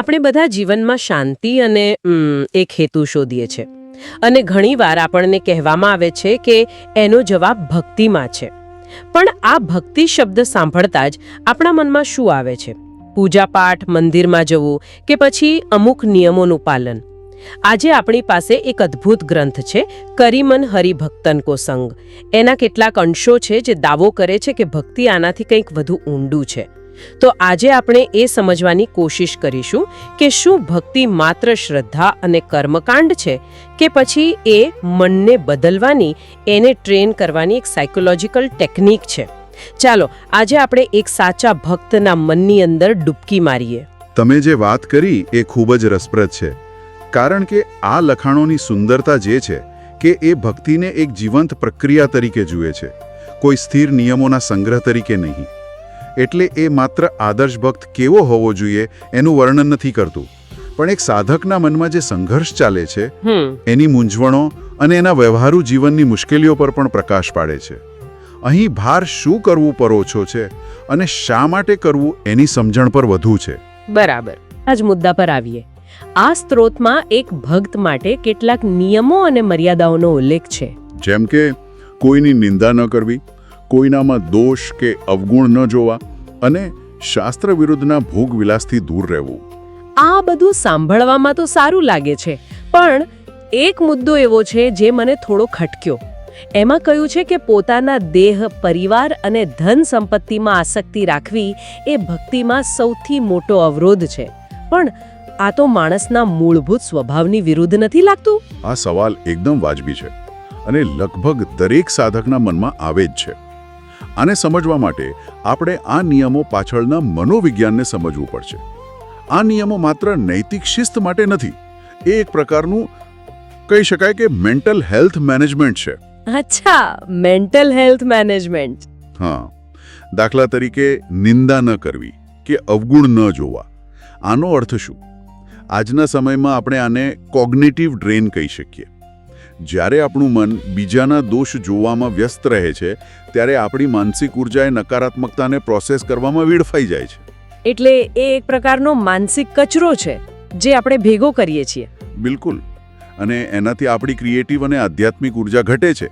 આપણે બધા જીવનમાં શાંતિ અને એક હેતુ શોધીએ છે. અને ઘણીવાર આપણને કહેવામાં આવે છે કે એનો જવાબ ભક્તિમાં છે. પણ આ ભક્તિ શબ્દ સાંભળતા જ આપણા મનમાં શું આવે છે? પૂજાપાઠ, મંદિરમાં જવું કે પછી અમુક નિયમોનું પાલન? આજે આપણી પાસે એક અદ્ભુત ગ્રંથ છે, કરીમન હરિભક્તન કો સંગ. એના કેટલાક અંશો છે જે દાવો કરે છે કે ભક્તિ આનાથી કંઈક વધુ ઊંડું છે. તો આજે આપણે એ સમજવાની કોશિશ કરીશું કે શું ભક્તિ માત્ર શ્રદ્ધા અને કર્મકાંડ છે કે પછી એ મનને બદલવાની, એને ટ્રેન કરવાની એક સાયકોલોજીકલ ટેકનિક છે. ચાલો, આજે આપણે એક સાચા ભક્તના મનની અંદર ડૂબકી મારીએ. તમે જે વાત કરી એ ખૂબ જ રસપ્રદ છે. કારણ કે આ લખાણોની સુંદરતા જે છે કે એ ભક્તિને એક જીવંત પ્રક્રિયા તરીકે જુએ છે. કોઈ સ્થિર નિયમોના સંગ્રહ તરીકે નહીં. એટલે એ માત્ર આદર્શ ભક્ત કેવો હોવો જોઈએ એનું વર્ણન નથી કરતું. પણ એક સાધકના મનમાં જે સંઘર્ષ ચાલે છે એની મૂંઝવણો અને એના વ્યવહારુ જીવનની મુશ્કેલીઓ પર પણ પ્રકાશ પાડે છે. અહીં ભાર શું કરવું પર ઓછો છે અને શા માટે કરવું એની સમજણ પર વધુ છે. બરાબર. આ જ મુદ્દા પર આવીએ. આ સ્ત્રોતમાં એક ભક્ત માટે કેટલાક નિયમો અને મર્યાદાઓનો ઉલ્લેખ છે. જેમ કે કોઈની નિંદા ન કરવી કોઈનામાં દોષ કે અવગુણ ન જોવા અને શાસ્ત્ર વિરુદ્ધના ભોગ વિલાસથી દૂર રહેવું. આ બધું સાંભળવામાં તો સારું લાગે છે પણ એક મુદ્દો એવો છે જે મને થોડો ખટક્યો. એમાં કહ્યું છે કે પોતાના દેહ પરિવાર અને ધન સંપત્તિમાં આસક્તિ રાખવી એ ભક્તિમાં સૌથી મોટો અવરોધ છે. પણ આ તો માણસના મૂળભૂત સ્વભાવની વિરુદ્ધ નથી લાગતું? આ સવાલ એકદમ વાજબી છે અને લગભગ દરેક સાધકના મનમાં આવે જ છે. આને સમજવા માટે આપણે આ નિયમો પાછળના મનોવિજ્ઞાનને સમજવું પડશે. આ નિયમો માત્ર નૈતિક શિસ્ત માટે નથી એ એક પ્રકારનું કહી શકાય કે મેન્ટલ હેલ્થ મેનેજમેન્ટ છે. અચ્છા મેન્ટલ હેલ્થ મેનેજમેન્ટ. હા. દાખલા તરીકે નિંદા ન કરવી કે અવગુણ ન જોવા. આનો અર્થ શું? આજના સમયમાં આપણે આને કોગ્નેટિવ ડ્રેન કહી શકીએ. જ્યારે આપણું મન બીજાના દોષ જોવામાં વ્યસ્ત રહે છે ત્યારે આપણી માનસિક ઊર્જા એ નકારાત્મકતાને પ્રોસેસ કરવામાં વેડફાઈ જાય છે. એટલે એ એક પ્રકારનો માનસિક કચરો છે જે આપણે ભેગો કરીએ છીએ. બિલકુલ. અને એનાથી આપણી ક્રિએટિવ અને આધ્યાત્મિક ઊર્જા ઘટે છે.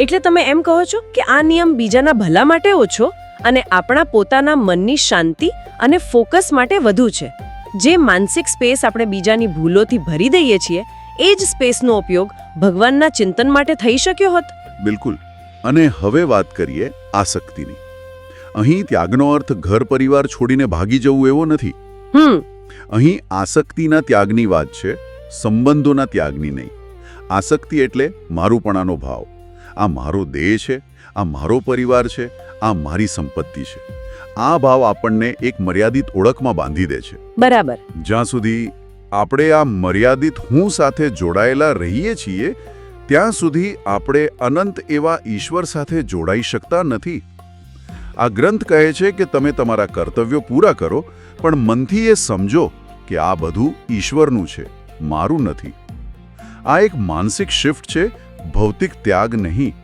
એટલે તમે એમ કહો છો કે આ નિયમ બીજાના ભલા માટે ઓછો અને આપણા પોતાના મનની શાંતિ અને ફોકસ માટે વધુ છે. જે માનસિક સ્પેસ આપણે બીજાની ભૂલોથી ભરી દઈએ છીએ એ જ સ્પેસનો ઉપયોગ ભગવાનના ચિંતન માટે થઈ શક્યો હોત? બિલકુલ. અને હવે વાત કરીએ આસક્તિની. અહીં ત્યાગનો અર્થ ઘર પરિવાર છોડીને ભાગી જવું એવો નથી. હમ. અહીં આસક્તિના ત્યાગની વાત છે સંબંધોના ત્યાગની નહીં. આસક્તિ એટલે મારુંપણાનો ભાવ. આ મારો દેહ છે આ મારો પરિવાર છે આ મારી સંપત્તિ છે. આ ભાવ આપણને એક મર્યાદિત ઓળખમાં બાંધી દે છે. બરાબર. જ્યાં સુધી આપણે આ મર્યાદિત હું સાથે જોડાયેલા રહીએ છીએ, ત્યાં સુધી આપણે અનંત એવા ઈશ્વર સાથે જોડાઈ શકતા નથી. આ ગ્રંથ કહે છે કે તમે તમારા કર્તવ્યો પૂરા કરો, પણ મનથી એ સમજો કે આ બધું ઈશ્વરનું છે, મારું નથી. આ એક માનસિક શિફ્ટ છે, ભૌતિક ત્યાગ નહીં.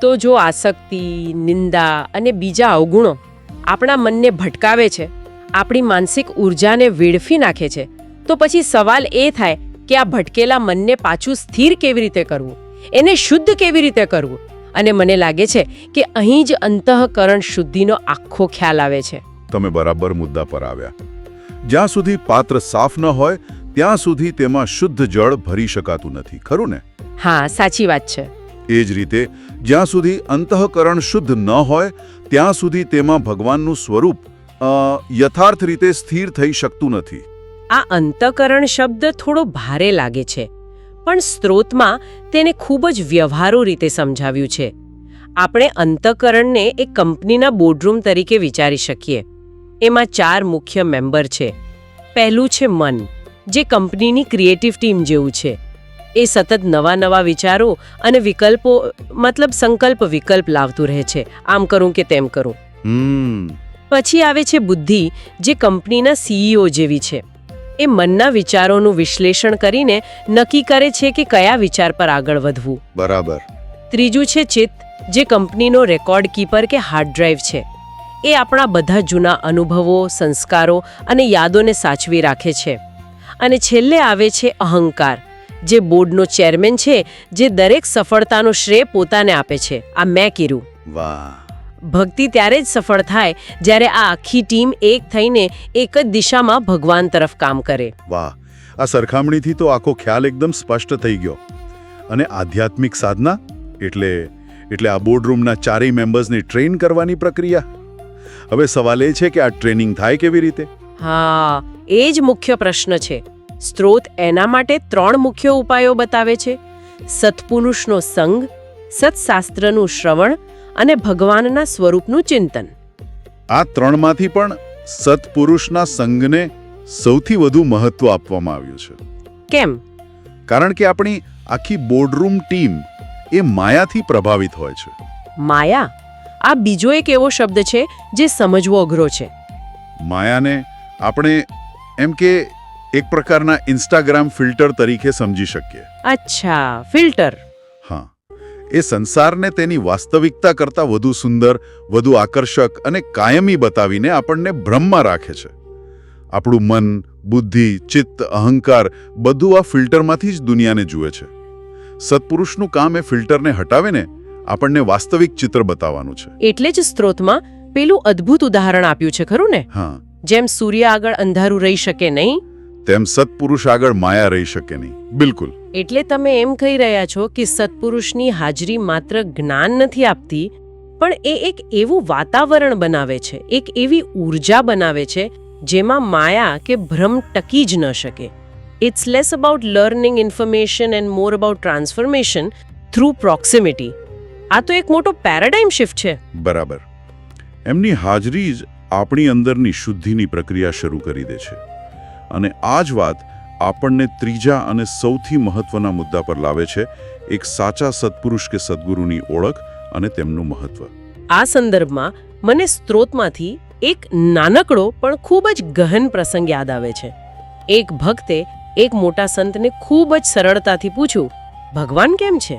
તો જો આસક્તિ, નિંદા અને બીજા અવગુણો આપણા મનને ભટકાવે છે, આપણી માનસિક ઉર્જાને વેડફી નાખે છે તો પછી સવાલ એ થાય કે આ ભટકેલા મનને પાછું સ્થિર કેવી રીતે કરવું? એને શુદ્ધ કેવી રીતે કરવું? અને મને લાગે છે કે અહીં જ અંતઃકરણ શુદ્ધિનો આખો ખ્યાલ આવે છે. તમે બરાબર મુદ્દા પર આવ્યા. જ્યાં સુધી પાત્ર સાફ ન હોય ત્યાં સુધી તેમાં શુદ્ધ જળ ભરી શકાતું નથી. ખરું ને? હા સાચી વાત છે. એ જ રીતે જ્યાં સુધી અંતઃકરણ શુદ્ધ ન હોય ત્યાં સુધી તેમાં ભગવાનનું સ્વરૂપ યથાર્થ રીતે સ્થિર થઈ શકતું નથી. આ અંતકરણ શબ્દ થોડો ભારે લાગે છે પણ સ્ત્રોતમાં તેને ખૂબ જ વ્યવહારુ રીતે સમજાવ્યું છે. આપણે અંતકરણને એક કંપનીના બોર્ડરૂમ તરીકે વિચારી શકીએ. એમાં ચાર મુખ્ય મેમ્બર છે. પહેલું છે મન જે કંપનીની ક્રિએટિવ ટીમ જેવું છે. એ સતત નવા નવા વિચારો અને વિકલ્પો મતલબ સંકલ્પ વિકલ્પ લાવતું રહે છે. આમ કરું કે તેમ કરું. પછી આવે છે બુદ્ધિ જે કંપનીના સીઈઓ જેવી છે. એ મનના વિચારોનું વિશ્લેષણ કરીને નક્કી કરે છે કે કયા વિચાર પર આગળ વધવું. બરાબર. ત્રીજું છે ચિત્ત જે કંપનીનો રેકોર્ડ કીપર કે હાર્ડ ડ્રાઈવ છે. એ આપણા બધા જૂના અનુભવો સંસ્કારો અને યાદોને સાચવી રાખે છે. અને છેલ્લે આવે છે અહંકાર જે બોર્ડનો ચેરમેન છે જે દરેક સફળતાનો શ્રેય પોતાને આપે છે. આ મેં કીધું. વાહ. ભક્તિ ત્યારે જ સફળ થાય જ્યારે આ આખી ટીમ એક થઈને એક જ દિશામાં ભગવાન તરફ કામ કરે. વાહ આ સરખામણીથી તો આખો ખ્યાલ એકદમ સ્પષ્ટ થઈ ગયો. અને આધ્યાત્મિક સાધના? એટલે એટલે આ બોર્ડરૂમના ચારેય મેમ્બર્સને ટ્રેન કરવાની પ્રક્રિયા? હવે સવાલ એ છે કે આ ટ્રેનિંગ થાય કેવી રીતે? હા એ જ મુખ્ય પ્રશ્ન છે. સ્ત્રોત એના માટે ત્રણ મુખ્ય ઉપાયો બતાવે છે. સત્પુરુષનો સંગ સત્શાસ્ત્રનું શ્રવણ અને ભગવાનના સ્વરૂપનું ચિંતન. આ ત્રણમાંથી પણ સત્પુરુષના સંઘને સૌથી વધુ મહત્વ આપવામાં આવ્યું છે. કેમ? કારણ કે આપણી આખી બોર્ડરૂમ ટીમ એ માયાથી પ્રભાવિત હોય છે. માયા? આ બીજો એક એવો શબ્દ છે જે સમજવો અઘરો છે. માયાને આપણે એમ કે એક પ્રકારના ઇન્સ્ટાગ્રામ ફિલ્ટર તરીકે સમજી શકીએ. અચ્છા ફિલ્ટર એ સંસારને તેની વાસ્તવિકતા કરતાં વધુ સુંદર વધુ આકર્ષક અને કાયમી બતાવીને આપણને ભ્રમમાં રાખે છે. આપણું મન બુદ્ધિ ચિત્ત અહંકાર બધું આ ફિલ્ટરમાંથી જ દુનિયાને જુએ છે. સત્પુરુષનું કામ એ ફિલ્ટરને હટાવીને આપણને વાસ્તવિક ચિત્ર બતાવવાનું છે. એટલે જ સ્ત્રોતમાં પેલું અદ્ભુત ઉદાહરણ આપ્યું છે ખરું ને? હા. જેમ સૂર્ય આગળ અંધારું રહી શકે નહીં તેમ સત્પુરુષ આગળ માયા રહી શકે નહીં. બિલકુલ. એટલે તમે એમ કહી રહ્યા છો કે સત્પુરુષની હાજરી માત્ર જ્ઞાન નથી આપતી પણ એ એક એવું વાતાવરણ બનાવે છે એક એવી ઊર્જા બનાવે છે જેમાં માયા કે ભ્રમ ટકી જ ન શકે. It's less about learning information and more about transformation through proximity આ તો એક મોટો પેરાડાઇમ શિફ્ટ છે. બરાબર. એમની હાજરી જ આપણી અંદરની શુદ્ધિની પ્રક્રિયા શરૂ કરી દે છે. અને આ જ વાત આપણને ત્રીજા અને સૌથી મહત્વના મુદ્દા પર લાવે છે એક સાચા સત્પુરુષ કે સદગુરુની ઓળખ અને તેમનું મહત્વ. આ સંદર્ભમાં મને સ્ત્રોતમાંથી એક નાનકડો પણ ખૂબ જ ગહન પ્રસંગ યાદ આવે છે. એક ભક્તે એક મોટા સંતને ખૂબ જ સરળતાથી પૂછ્યું ભગવાન કેમ છે?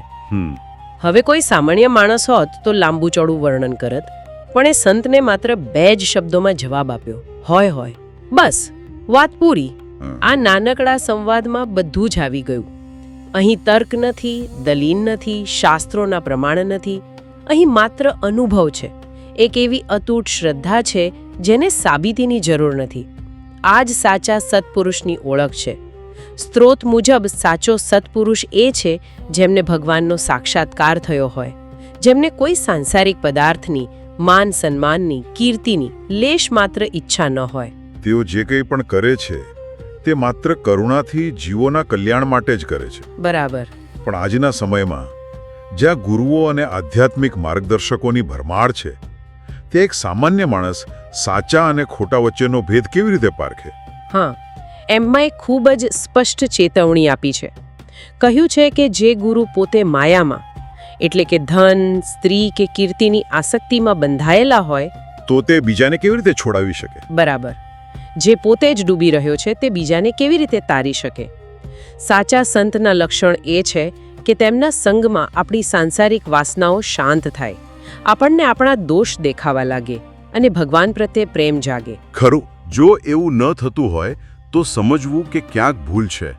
હવે કોઈ સામાન્ય માણસ હોત તો લાંબુ ચોડું વર્ણન કરત પણ એ સંતને માત્ર બે જ શબ્દોમાં જવાબ આપ્યો હોય હોય. બસ. વાત પૂરી. આ નાનકડા સંવાદમાં બધું જ આવી ગયું. અહીં તર્ક નથી દલીલ નથી શાસ્ત્રોના પ્રમાણ નથી. અહીં માત્ર અનુભવ છે. એક એવી અતૂટ શ્રદ્ધા છે જેને સાબિતીની જરૂર નથી. આ જ સાચા સત્પુરુષની ઓળખ છે. સ્ત્રોત મુજબ સાચો સત્પુરુષ એ છે જેમને ભગવાનનો સાક્ષાત્કાર થયો હોય. જેમને કોઈ સાંસારિક પદાર્થની માન સન્માનની કીર્તિની લેશ માત્ર ઈચ્છા ન હોય. તેઓ જે કંઈ પણ કરે છે તે માત્ર કરુણાથી જીવોના કલ્યાણ માટે જ કરે છે. બરાબર. પણ આજના સમયમાં જ્યાં ગુરુઓ અને આધ્યાત્મિક માર્ગદર્શકોની ભરમાર છે તે એક સામાન્ય માણસ સાચા અને ખોટા વચ્ચેનો ભેદ કેવી રીતે પારખે? હા એમમાં એક ખૂબ જ સ્પષ્ટ ચેતવણી આપી છે. કહ્યું છે કે જે ગુરુ પોતે માયામાં એટલે કે ધન સ્ત્રી કે કીર્તિની આસક્તિમાં બંધાયેલા હોય તો તે બીજાને કેવી રીતે છોડાવી શકે? બરાબર. જે પોતે જ ડૂબી રહ્યો છે તે બીજાને કેવી રીતે તારી શકે? સાચા સંતના લક્ષણ એ છે કે તેમના સંગમાં આપણી સાંસારિક વાસનાઓ શાંત થાય. આપણને આપણા દોષ દેખાવા લાગે અને ભગવાન પ્રત્યે પ્રેમ જાગે. ખરું, જો એવું ન થતું હોય, તો સમજવું કે ક્યાંક ભૂલ છે.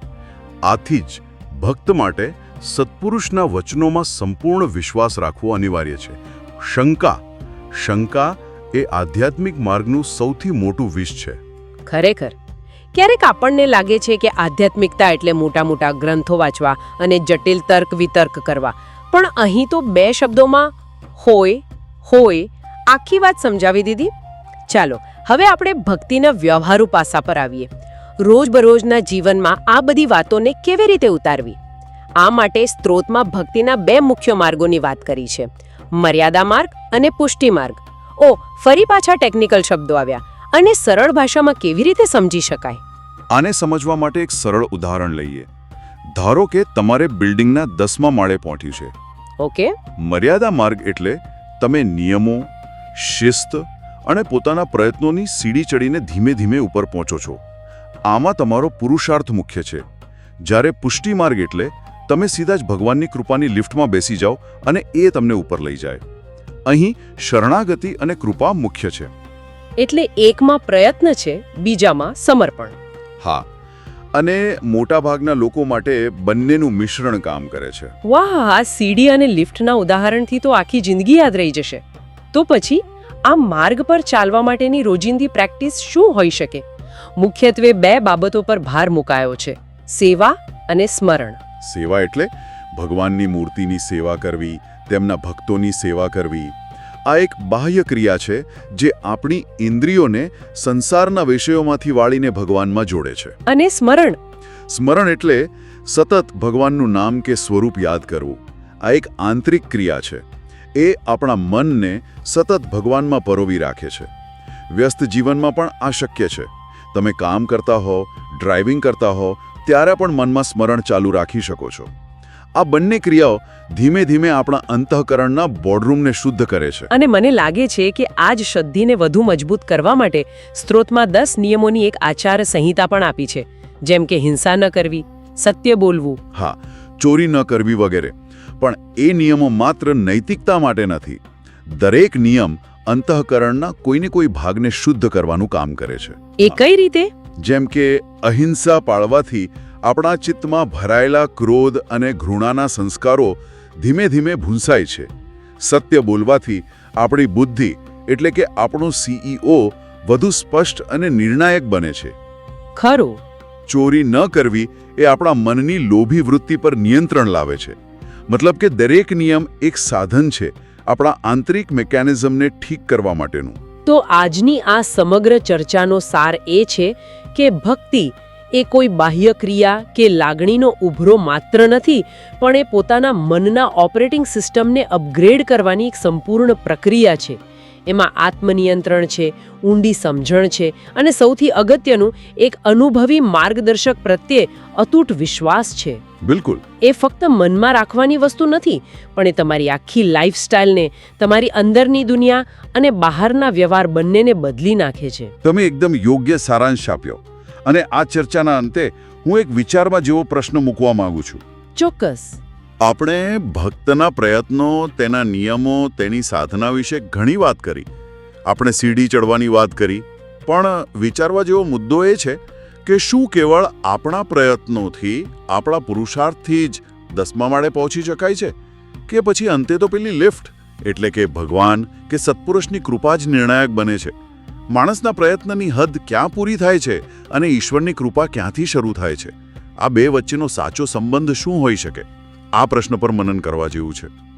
આથી જ ભક્ત માટે સત્પુરુષના વચનોમાં સંપૂર્ણ વિશ્વાસ રાખવો અનિવાર્ય છે. શંકા શંકા એ આધ્યાત્મિક માર્ગનું સૌથી મોટું વિષ છે. ખરેખર. ક્યારેક આપણને લાગે છે કે આધ્યાત્મિકતા એટલે મોટા મોટા ગ્રંથો વાંચવા અને જટિલ તર્ક વિતર્ક કરવા. પણ અહીં તો બે શબ્દોમાં હોય હોય, આખી વાત સમજાવી દીધી? ચાલો, હવે આપણે ભક્તિના વ્યવહારુ પાસા પર આવીએ. રોજબરોજના જીવનમાં આ બધી વાતોને કેવી રીતે ઉતારવી? આ માટે સ્ત્રોતમાં ભક્તિના બે મુખ્ય માર્ગોની વાત કરી છે. મર્યાદા માર્ગ અને પુષ્ટિ માર્ગ. ઓ, ફરી પાછા ટેકનિકલ શબ્દો આવ્યા. અને સરળ ભાષામાં કેવી રીતે સમજી શકાય? આને સમજવા માટે એક સરળ ઉદાહરણ લઈએ. ધારો કે તમારે બિલ્ડિંગના દસમા માળે પહોંચ્યું છે. ઓકે. મર્યાદા માર્ગ એટલે તમે નિયમો શિસ્ત અને પોતાના પ્રયત્નોની સીડી ચડીને ધીમે ધીમે ઉપર પહોંચો છો. આમાં તમારો પુરુષાર્થ મુખ્ય છે. જ્યારે પુષ્ટિ માર્ગ એટલે તમે સીધા જ ભગવાનની કૃપાની લિફ્ટમાં બેસી જાઓ અને એ તમને ઉપર લઈ જાય. અહીં શરણાગતિ અને કૃપા મુખ્ય છે. એટલે એકમાં પ્રયત્ન છે બીજામાં સમર્પણ. હા અને મોટાભાગના લોકો માટે બંનેનું મિશ્રણ કામ કરે છે. વાહ આ સીડી અને લિફ્ટના ઉદાહરણથી તો આખી જિંદગી યાદ રહી જશે. તો પછી આ માર્ગ પર ચાલવા માટેની રોજિંદી પ્રેક્ટિસ શું હોઈ શકે? મુખ્યત્વે બે બાબતો પર ભાર મુકાયો છે સેવા અને સ્મરણ. સેવા એટલે ભગવાનની મૂર્તિની સેવા કરવી તેમના ભક્તોની સેવા કરવી આ એક બાહ્ય ક્રિયા છે જે આપણી ઇન્દ્રિયોને સંસારના વિષયોમાંથી વાળીને ભગવાનમાં જોડે છે. અને સ્મરણ. સ્મરણ એટલે સતત ભગવાનનું નામ કે સ્વરૂપ યાદ કરવું. આ એક આંતરિક ક્રિયા છે. એ આપણા મનને સતત ભગવાનમાં પરોવી રાખે છે. વ્યસ્ત જીવનમાં પણ આ શક્ય છે. તમે કામ કરતા હો ડ્રાઇવિંગ કરતા હો ત્યારે પણ મનમાં સ્મરણ ચાલુ રાખી શકો છો. આ બંને ક્રિયાઓ ધીમે ધીમે આપણા અંતઃકરણના બોર્ડરૂમને શુદ્ધ કરે છે. અને મને લાગે છે કે આ જ શુદ્ધિને વધુ મજબૂત કરવા માટે સ્ત્રોતમાં દસ નિયમોની એક આચાર સંહિતા પણ આપી છે. જેમ કે હિંસા ન કરવી સત્ય બોલવું. હા ચોરી ન કરવી વગેરે. પણ એ નિયમો માત્ર નૈતિકતા માટે નથી. દરેક નિયમ અંતઃકરણના કોઈને કોઈ ભાગને શુદ્ધ કરવાનું કામ કરે છે. એ કઈ રીતે? જેમ કે અહિંસા પાળવાથી આપણા ચિત્તમાં ભરાયેલા ક્રોધ અને ઘૃણાના સંસ્કારો ધીમે ધીમે ભૂંસાય છે. સત્ય બોલવાથી આપણી બુદ્ધિ એટલે કે આપણો સીઈઓ વધુ સ્પષ્ટ અને નિર્ણાયક બને છે. ખરું. ચોરી ન કરવી એ આપણા મનની લોભી વૃત્તિ પર નિયંત્રણ લાવે છે. મતલબ કે દરેક નિયમ એક સાધન છે આપણા આંતરિક મિકેનિઝમને ઠીક કરવા માટેનું. તો આજની આ સમગ્ર ચર્ચાનો સાર એ છે કે ભક્તિ એ કોઈ બાહ્ય ક્રિયા કે લાગણીનો ઉભરો માત્ર નથી પણ એ પોતાના મનના ઓપરેટિંગ સિસ્ટમને અપગ્રેડ કરવાની એક સંપૂર્ણ પ્રક્રિયા છે. એમાં આત્મનિયંત્રણ છે ઊંડી સમજણ છે અને સૌથી અગત્યનું એક અનુભવી માર્ગદર્શક પ્રત્યે અતૂટ વિશ્વાસ છે. બિલકુલ. એ ફક્ત મનમાં રાખવાની વસ્તુ નથી પણ એ તમારી આખી લાઈફસ્ટાઈલને તમારી અંદરની દુનિયા અને બહારના વ્યવહાર બંનેને બદલી નાખે છે. તમે એકદમ યોગ્ય સારાંશ આપ્યો. અને આ ચર્ચાના અંતે હું એક વિચારમાં જેવો પ્રશ્ન મૂકવા માંગુ છું. ચોક્કસ. આપણે ભક્તના પ્રયત્નો તેના નિયમો તેની સાધના વિશે ઘણી વાત કરી. આપણે સીડી ચડવાની વાત કરી. પણ વિચારવા જેવો મુદ્દો એ છે કે શું કેવળ આપણા પ્રયત્નોથી આપણા પુરુષાર્થથી જ દસમા માળે પહોંચી શકાય છે? કે પછી અંતે તો પેલી લિફ્ટ? એટલે કે ભગવાન કે સત્પુરુષની કૃપા જ નિર્ણાયક બને છે. માણસના પ્રયત્નની હદ ક્યાં પૂરી થાય છે અને ઈશ્વરની કૃપા ક્યાંથી શરૂ થાય છે? આ બે વચ્ચેનો સાચો સંબંધ શું હોઈ શકે? આ પ્રશ્ન પર મનન કરવા જેવું છે.